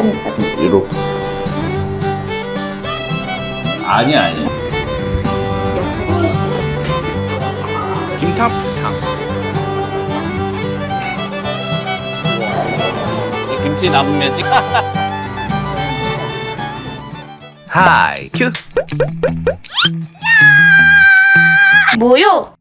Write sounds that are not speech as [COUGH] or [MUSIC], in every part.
축제하니까 이렇게. 아니야 아니야. 김탑탕. 이 김치 남은 매직. 하이 큐. 뭐요?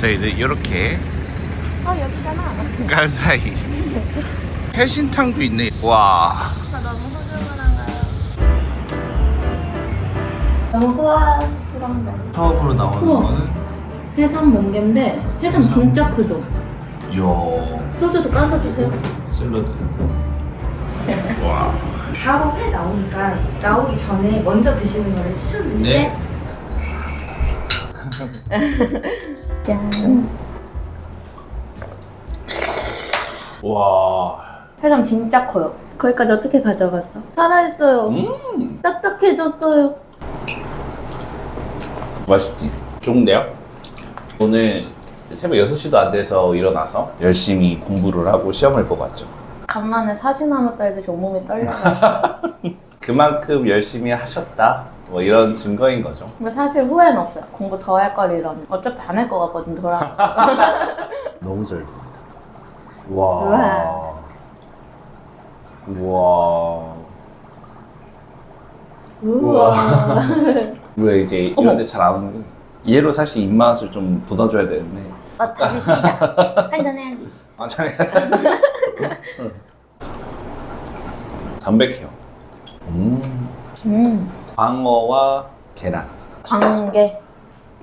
저희는 이렇게 어 여기잖아 갈 사이. 해신탕도 있네. 와. 나 너무 흐르흐른가요? 너무 후하스럽네 처음으로 나오는 우와. 거는 해삼 멍게인데 해삼 진짜 크죠? 요 소주도 까서 주세요 샐러드. [LAUGHS] 와. 바로 회 나오니까 나오기 전에 먼저 드시는 거를 추천드리는데 네. [LAUGHS] 짠 와. 해삼 진짜 커요 거기까지 어떻게 가져갔어? 살아있어요 음. 딱딱해졌어요 맛있지? 좋은데요? 오늘 새벽 6시도 안 돼서 일어나서 열심히 공부를 하고 시험을 보고 왔죠. 간만에 사시나무 딸듯이 온몸이 떨려요 그만큼 열심히 하셨다. 뭐 이런 증거인 거죠. 근데 사실 후회는 없어요 공부 더 할 걸 이러면 어차피 안 할 것 같거든 돌아 너무 잘 됩니다. 와. 우와. 우와 우리가 이제 어머. 이런 데 잘 안 오는 게 얘로 사실 입맛을 좀 돋아줘야 되는데 어, 다시 시작 한잔 해야지 아, 잘 [LAUGHS] 담백해요. 음. 음 광어와 계란. 광게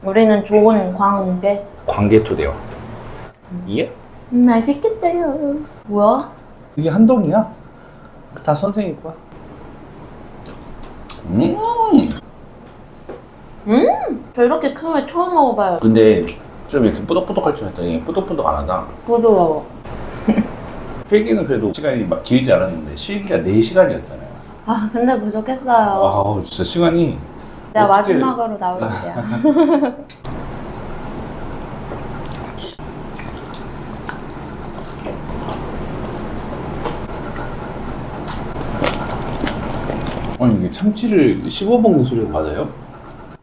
우리는 좋은 광게 광개토대요. 예? 음, 맛있겠다요 뭐야? 이게 한동이야? 다 선생님 거야. 음. 저 이렇게 큰회 처음 먹어봐요 근데 좀 이렇게 뿌덕뿌덕할 줄 알았더니 뿌덕뿌덕 안 하다. 부드러워 [LAUGHS] 필기는 그래도 시간이 막 길지 않았는데 실기가 4시간이었잖아요. 아 근데 부족했어요. 아 진짜 시간이 내가 어떻게- 마지막으로 나올 줄이야 [LAUGHS] 아니 이게 참치를 씹어 먹는 소리가 맞아요?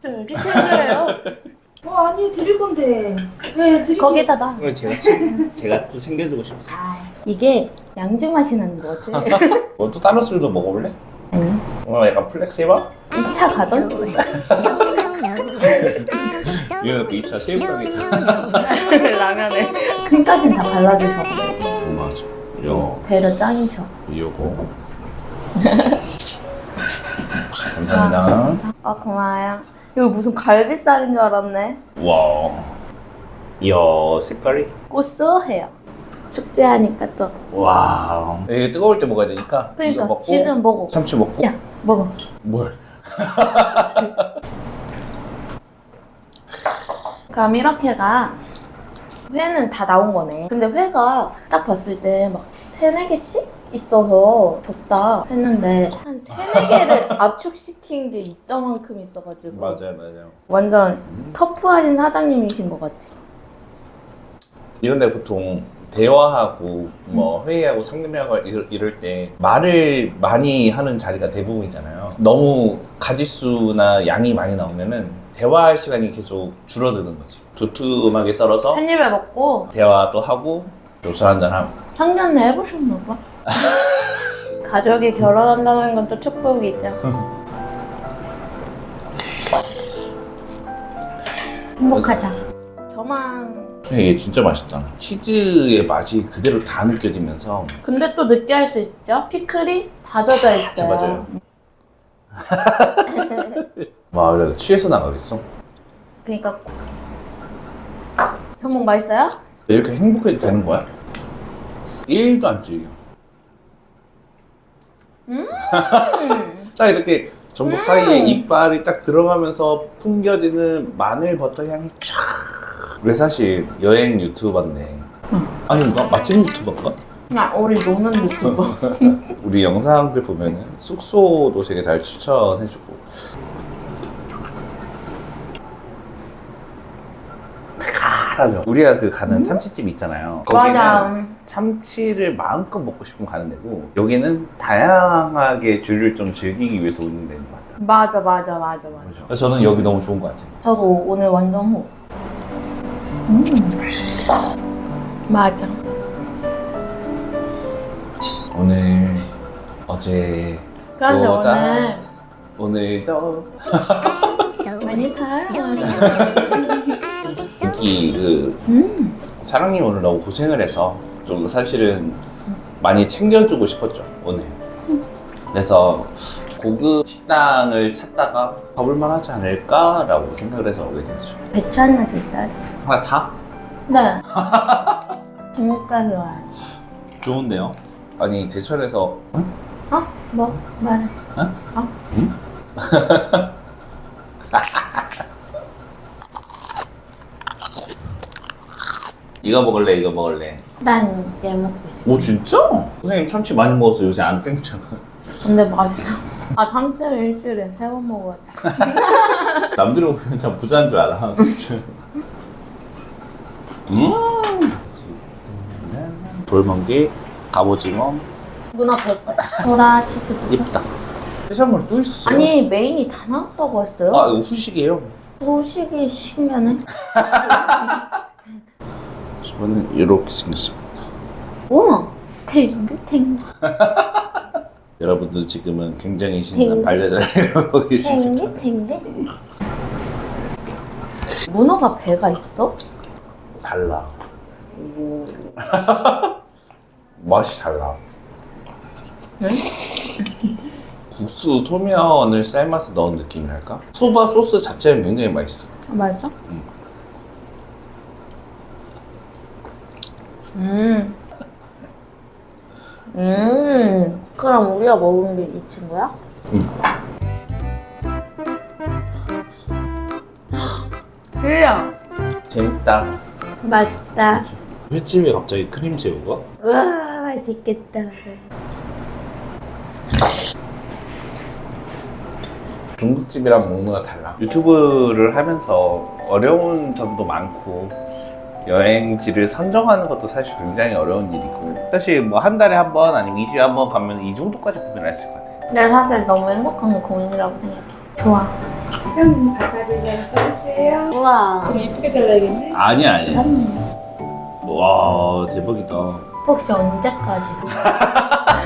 저 이렇게 힘들어요. 어 아니 드릴 건데. 네 드릴게요. 거기다 놔. 그걸 제가 제가 또 챙겨주고 싶었어. 아, 이게 양주 맛이 나는 거지 뭐또 [LAUGHS] 다른 술도 먹어볼래? 응. 어 약간 플렉스 해봐. 2차 가던지 이런 2차 새우깡이. 라면에 큰가신 다 발라주셔 맞아. 요 배려 짱이셔 요거. [LAUGHS] 감사합니다. 아 고마워요 이거 무슨 갈비살인 줄 알았네 와. 이야 색깔이. 고소해요 축제하니까 또 와. 이게 뜨거울 때 먹어야 되니까. 이거 그러니까 먹고 지금 먹어 참치 먹고. 야 먹어 뭘? [LAUGHS] 그럼 이렇게가 회는 다 나온 거네. 근데 회가 딱 봤을 때 막 세네 개씩 있어서 적다 했는데 한 세네 개를 [LAUGHS] 압축시킨 게 이따만큼 있어가지고 맞아요 맞아요. 완전 터프하신 사장님이신 것 같지. 이런 데 보통 대화하고 뭐 회의하고 상담하고 이럴, 이럴 때 말을 많이 하는 자리가 대부분이잖아요. 너무 가지수나 양이 많이 나오면은 대화할 시간이 계속 줄어드는 거지. 두툼하게 썰어서 한 입에 먹고 대화도 하고 요술 한잔 하고. 상견례 해보셨나 봐. [LAUGHS] 가족이 결혼한다는 건 또 축복이죠. [LAUGHS] 행복하다. 저만 이게 진짜 맛있다. 치즈의 맛이 그대로 다 느껴지면서 근데 또 느끼할 수 있죠? 피클이 다져져 있어요. 맞아요. 와 그래도 취해서 나가겠어. 그러니까 전복 맛있어요? 이렇게 행복해도 되는 거야? 1도 안 질겨. 음. [LAUGHS] 딱 이렇게 전복 사이에 이빨이 딱 들어가면서 풍겨지는 마늘 버터 향이 쫙. 왜 사실 여행 유튜버인데 아닌가? 맛집 유튜버인가? 그냥 우리 노는 유튜버. [LAUGHS] 우리 영상들 보면은 숙소도 되게 잘 추천해주고 칼하죠 우리가 그 가는 참치집 있잖아요 거기는 맞아. 참치를 마음껏 먹고 싶으면 가는 데고 여기는 다양하게 줄을 좀 즐기기 위해서 오는 데인 것 같아요 맞아 맞아 맞아 맞아. 그래서 저는 여기 너무 좋은 것 같아요 저도 오늘 완전 호. 음. 맞아. 오늘 어제 그런데 보다 오늘 오늘도 [LAUGHS] 많이 살아. [LAUGHS] 여기 그 음. 사랑이 오늘 너무 고생을 해서 좀 사실은 많이 챙겨주고 싶었죠 오늘 그래서 고급 식당을 찾다가 가볼 만 하지 않을까라고 생각을 해서 오게 되었죠 배추 하나 드릴까요? 하나 다? 네. [LAUGHS] 진짜 좋아요. 좋은데요? 아니 제철에서 응? 어? 뭐? 말해. 어? 어? [LAUGHS] 이거 먹을래 이거 먹을래 난 얘 먹고 싶어. 오 진짜? 선생님 참치 많이 먹어서 요새 안 땡잖아 근데 맛있어. 아 참치를 일주일에 세 번 먹어야지. [LAUGHS] 남들이 보면 참 부자인 줄 알아? [LAUGHS] 음 돌멍게 갑오징어 문어 뱃살. 소라 치즈 도 예쁘다 해산물 또 있었어요 아니 메인이 다 나왔다고 했어요? 아 이거 후식이에요 소식이 신기하네. [LAUGHS] 저는 이렇게 생겼습니다 우와 탱글탱글 여러분들 지금은 굉장히 신난 탱. 반려자를 [LAUGHS] 보고 계십니다 탱글탱글. 문어가 배가 있어? 달라 [LAUGHS] 맛이 달라 응? 국수 소면을 삶아서 넣은 느낌이랄까? 소바 소스 자체는 굉장히 맛있어 아, 맛있어? 응. 음. 음. 그럼 우리가 먹은 게 이 친구야? 응. [GASPS] 들려. 재밌다 맛있다. 횟집에 갑자기 크림 새우가? 우와 맛있겠다. 중국집이랑 먹는 거 달라 유튜브를 하면서 어려운 점도 많고 여행지를 선정하는 것도 사실 굉장히 어려운 일이고 사실 뭐 한 달에 한 번 아니면 2주에 한 번 가면 이 정도까지 고민을 했을 것 같아 근데 사실 너무 행복한 고민이라고 생각해. 좋아. 부장님 바다드리는 서비스예요. 우와. 이쁘게 잘라야겠네. 아니야 아니야 짠. 와 대박이다 혹시 언제까지?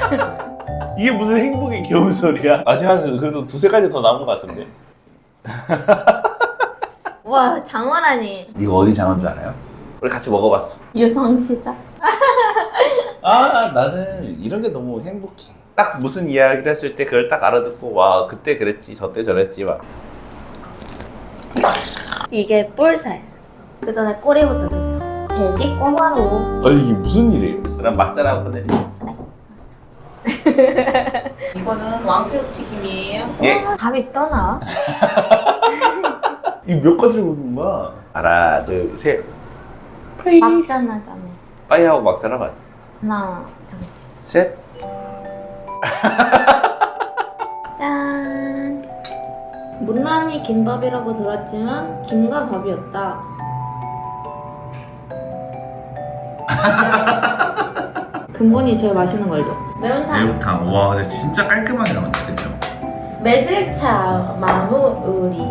[LAUGHS] 이게 무슨 행복의 겨운 소리야 아직 한 그래도 두세 가지 더 남은 것 같은데 [LAUGHS] 와 장어라니. 이거 어디 장어인 줄 알아요? 우리 같이 먹어봤어 유성시장. 아 나는 이런 게 너무 행복해 딱 무슨 이야기를 했을 때 그걸 딱 알아듣고 와 그때 그랬지 저때 저랬지 막 이게 볼살. 그 전에 꼬리부터 드세요. 돼지 꼬바로. 아니 이게 무슨 일이에요? 그럼 막자라고 끝내지 [LAUGHS] 이거는 왕새우 튀김이에요. 예? 감이 떠나. [LAUGHS] 이거 몇 가지를 먹는 거야? 하나 둘 셋 파이 막잔하잖아. 파이하고 막자라고 하자. 하나, 둘, 셋 짠. 못난이 김밥이라고 들었지만 김과 밥이었다. [LAUGHS] 근본이 제일 맛있는 거 알죠? 매운탕. 매운탕 와 근데 진짜 깔끔하게 나온다 그쵸? 매실차 마무우리.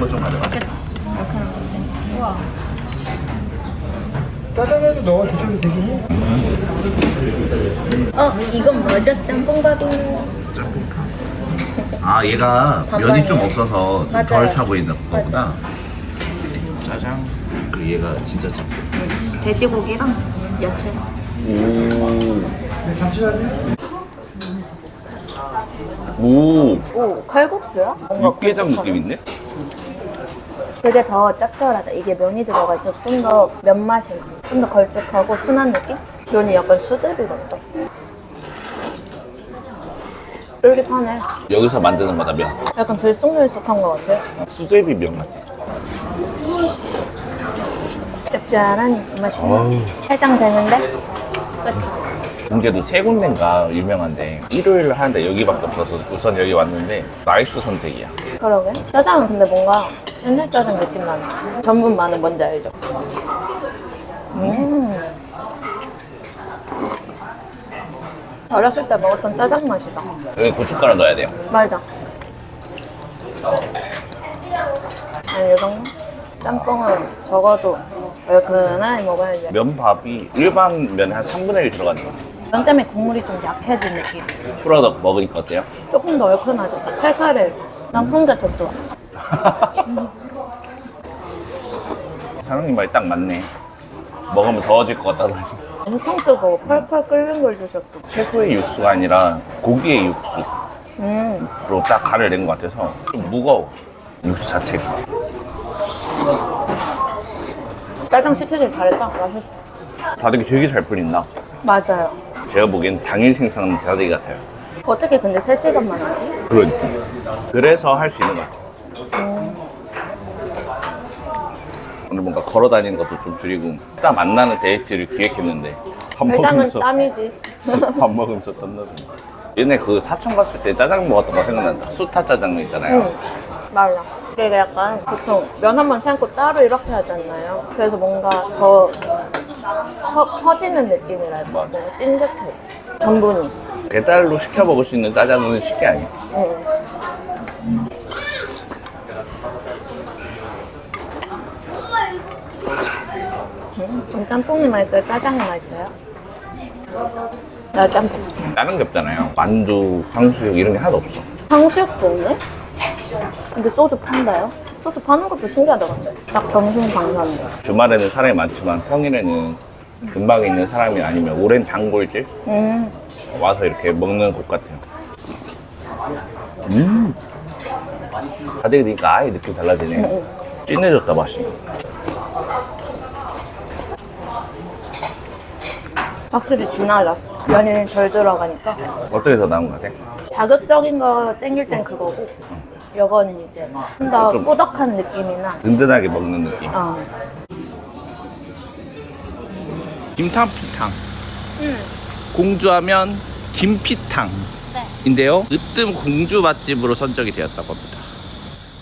매운 거좀 가져가 그치. 이렇게 하는 건데. 우와. 짜장면도 넣어 드셔도 되긴 해. 어, 이건 뭐죠? 짬뽕밥인가요? 아 얘가. 면이 좀 없어서 좀 맞아요. 덜차 보이는 거구나 짜장 그 얘가 진짜 짜 돼지고기랑 야채. 잠시만요. 오 오, 칼국수야? 뭔가 육개장 고급하네. 느낌인데? 그게 더 짭짤하다. 이게 면이 들어가서 좀 더 면맛이 나. 좀 더 걸쭉하고 순한 느낌? 면이 약간 수제비 같다. 쫄깃하네. 여기서 만드는 거다 면. 약간 들쑥날쑥한 것 같아요. 수제비 면 같아. 짭짤하니 그 맛이 나. 해장되는데? 그쵸? 경제도 세 군데인가 유명한데 일요일 하는데 여기밖에 없어서 우선 여기 왔는데 나이스 선택이야. 그러게. 짜장은 근데 뭔가 옛날 짜장 느낌 나네. 전분 마늘 뭔지 알죠? 음. 어렸을 때 먹었던 짜장 맛이다. 여기 고춧가루 넣어야 돼요. 맞아. 아니, 이 정도? 짬뽕은 적어도 얼큰하게 먹어야지. 면밥이 일반 면의 한 3분의 1 들어가는 거. 면 때문에 국물이 좀 약해진 느낌. 프로덕 먹으니까 어때요? 조금 더 얼큰하죠. 칼칼해. 난푼게더 좋아. [LAUGHS] 사장님 말이 딱 맞네. 먹으면 더워질 것 같다는 하시 엄청 뜨거워. 펄펄 끓는 걸 주셨어. 채소의 육수가 아니라 고기의 육수로 음. 딱 간을 낸 것 같아서 좀 무거워. 육수 자체가. 짜장 시키길 잘했다. 맛있어. 다대기 되게 잘 뿌린다. 맞아요. 제가 보기엔 당일 생산하는 다대기 같아요. 어떻게 근데 3시간만 하지? 느낌. 그래서 할 수 있는 것 같아요. 오늘 뭔가 걸어 다니는 것도 좀 줄이고 딱 만나는 데이트를 기획했는데 밥 일단은 먹으면서 땀이지. [LAUGHS] 밥 먹으면서 땀나는 옛날 그 사천 갔을 때 짜장 먹었던 거 생각난다 수타 짜장 있잖아요 응. 맞아. 이게 약간 보통 면 한 번 삶고 따로 이렇게 하잖아요. 그래서 뭔가 더 퍼, 퍼지는 느낌이랄까. 맞아. 뭔가 찐득해. 전분이. 배달로 시켜 먹을 수 있는 짜장은 쉽게 아니야 응. 음, 짬뽕이 맛있어요? 짜장이 맛있어요? 나 짬뽕. 다른 게 없잖아요. 만두, 탕수육 이런 게 하나도 없어. 탕수육도 없네? 근데 소주 판다요? 소주 파는 것도 신기하다 근데. 딱 점심 강사인데 주말에는 사람이 많지만 평일에는 근방에 있는 사람이 아니면 오랜 단골들 음. 와서 이렇게 먹는 곳 같아요. 음. 다대기 드니까 아예 느낌 달라지네. 진해졌다 맛이 확실히 진하다 면이 덜 들어가니까. 어떻게 더 나은 것 같아? 자극적인 거 땡길 땐 그거고 이건 이제 좀 더 좀- 꾸덕한 느낌이나. 든든하게 먹는 느낌? 어. 김탕피탕. 공주하면 김피탕인데요 으뜸 공주 맛집으로 선정이 되었다고 합니다.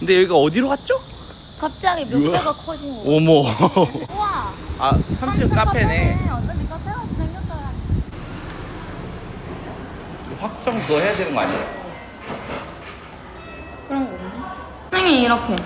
근데 여기가 어디로 갔죠? 갑자기 멱대가 커진 거 어머. 우와. 아 3층 카페네. 어쩐지 카페가 생겼어요 확정 그거 해야 되는 거 아니야? 그런 거 없네 선생님 이렇게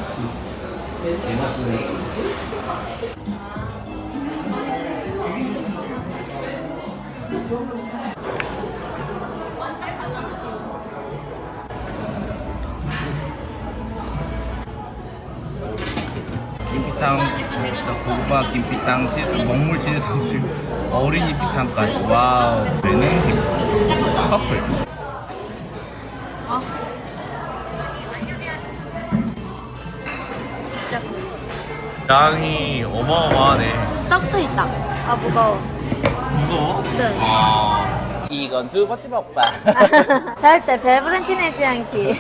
피탕, 일단 고구마, 김피탕, 치즈, 먹물 치즈 탕수육, 어린이 피탕까지. 와우. 얘는 김 커플. 양이 어마어마하네. 떡도 있다 아 무거워 무거워? 네. 아. 이건 두 번째 먹방. [LAUGHS] 잘때 배부른 티 내지 않기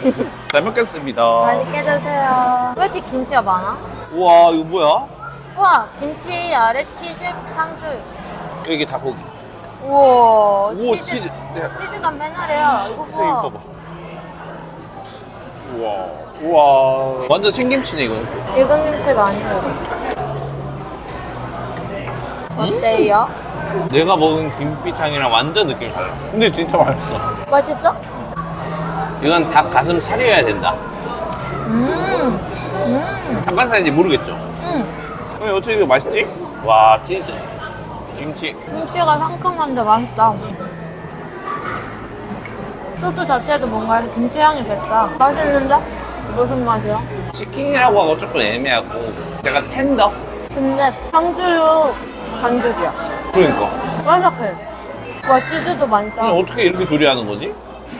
잘 먹겠습니다. 맛있게 드세요 왜 이렇게 김치가 많아? 우와, 이거 뭐야? 우와 김치 아래 치즈 탕수육 여기 닭고기. 우와 오, 치즈 치즈. 네. 치즈가 맨날이야 이거 선생님 봐 봐봐. 우와. 우와. 완전 생김치네, 이거. 익은 김치가 아닌 것 같아 어때요? 내가 먹은 김피탕이랑 완전 느낌이 달라. 근데 진짜 맛있어. 맛있어? 이건 닭 가슴 살이어야 된다. 음, 음, 닭가슴살인지 모르겠죠. 음. 근데 어떻게 이거 맛있지? 와, 치즈. 김치. 김치가 상큼한데 맛있다. 소스 자체도 뭔가 김치 향이 뱄다. 맛있는데? 무슨 맛이야? 치킨이라고 하고 조금 애매하고 약간 텐더? 근데 탕수육 반죽이야. 그러니까. 바삭해. 와 치즈도 많다. 어떻게 이렇게 조리하는 거지?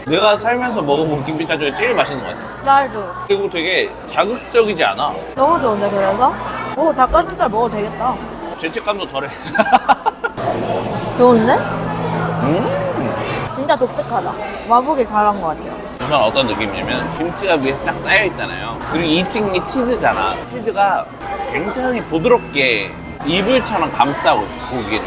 내가 살면서 먹어본 김비타 중에 제일 맛있는 것 같아. 쌀도 그리고 되게 자극적이지 않아. 너무 좋은데 그래서? 오 닭가슴살 먹어도 되겠다. 죄책감도 덜해. [LAUGHS] 좋은데? 음. 진짜 독특하다. 와보길 잘한 것 같아요. 우선 어떤 느낌이냐면 김치가 위에 싹 쌓여 있잖아요. 그리고 2층이 치즈잖아. 치즈가 굉장히 부드럽게 이불처럼 감싸고 있어 고기를.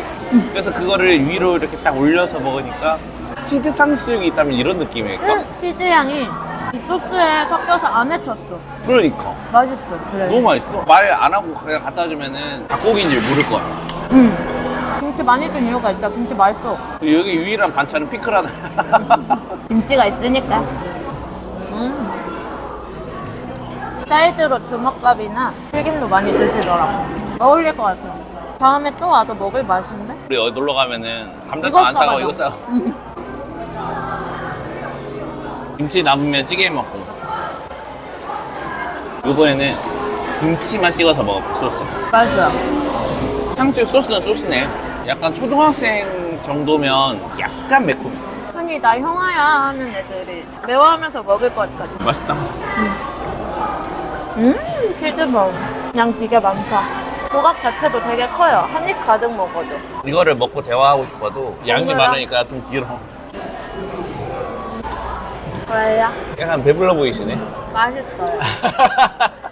그래서 그거를 위로 이렇게 딱 올려서 먹으니까 치즈 탕수육이 있다면 이런 느낌일까? 음, 치즈 향이 이 소스에 섞여서 안 헤쳤어. 그러니까 맛있어. 그래. 너무 맛있어. 말 안 하고 그냥 갖다 주면은 닭고기인 줄 모를 거야. 음. 김치 많이 든 이유가 있다. 김치 맛있어. 여기 유일한 반찬은 피클 하나. [LAUGHS] 김치가 있으니까. 음. 사이드로 주먹밥이나 튀김도 많이 드시더라고. 어울릴 것 같아요. 다음에 또 와도 먹을 맛인데? 우리 어디 놀러 가면은 감자탕 이거 안 사고 싸가죠. 이거 싸고. 김치 남으면 찌개 먹고. 이번에는 김치만 찍어서 먹어 소스. 맛있어요. 탕수육 소스는 소스네. 약간 초등학생 정도면 약간 매콤. 흔히 나 형아야 하는 애들이 매워하면서 먹을 것 같아. 맛있다. 음, 치즈볼. 양 되게 많다. 조각 자체도 되게 커요. 한 입 가득 먹어도. 이거를 먹고 대화하고 싶어도 양이 오늘은? 많으니까 좀 길어. 그래요? 약간 배불러 보이시네. 맛있어요. [LAUGHS]